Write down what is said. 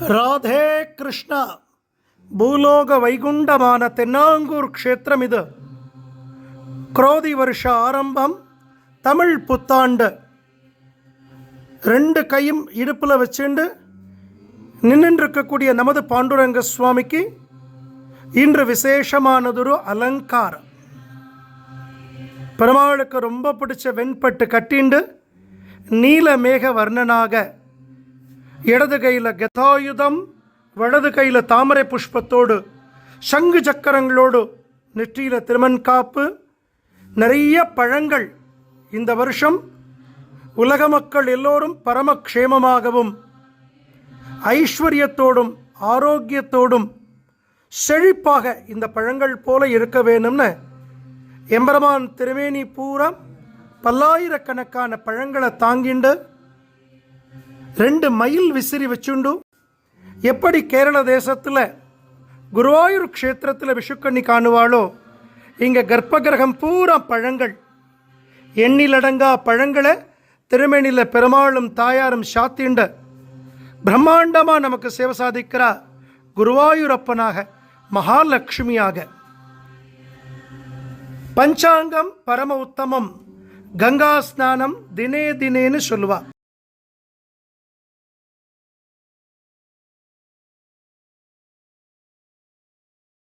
ராதே கிருஷ்ணா. பூலோக வைகுண்டமான தென்னாங்கூர் க்ஷேத்திரம் இது. குரோதி வருஷ ஆரம்பம் தமிழ் புத்தாண்டு. ரெண்டு கையும் இடுப்பில் வச்சுண்டு நின்றுருக்கக்கூடிய நமது பாண்டுரங்க சுவாமிக்கு இன்று விசேஷமானதொரு அலங்காரம். பெருமாளுக்கு ரொம்ப பிடிச்ச வெண்பட்டு கட்டிண்டு நீல மேக வர்ணனாக இடது கையில் கதாயுதம் வலது கையில் தாமரை புஷ்பத்தோடு சங்கு சக்கரங்களோடு நெற்றியில் திருமண் காப்பு நிறைய பழங்கள் இந்த வருஷம் உலக மக்கள் எல்லோரும் பரமக்ஷேமமாகவும் ஐஸ்வர்யத்தோடும் ஆரோக்கியத்தோடும் செழிப்பாக இந்த பழங்கள் போல இருக்க வேணும்னு எம்பரமான் திருமேனி பூரா பல்லாயிரக்கணக்கான பழங்களை தாங்கிண்டு ரெண்டு மைல் விசிறி வச்சுண்டு. எப்படி கேரள தேசத்தில் குருவாயூர் க்ஷேத்திரத்தில் விஷுக்கண்ணி காணுவாளோ இங்கே கர்ப்பகிரகம் பூரா பழங்கள். எண்ணிலடங்கா பழங்களை திருமேனியில் பெருமாளும் தாயாரும் சாத்திண்ட பிரம்மாண்டமாக நமக்கு சேவை சாதிக்கிறா குருவாயூரப்பனாக மகாலட்சுமியாக. பஞ்சாங்கம் பரம உத்தமம் கங்கா ஸ்நானம் தினே தினேன்னு சொல்லுவா.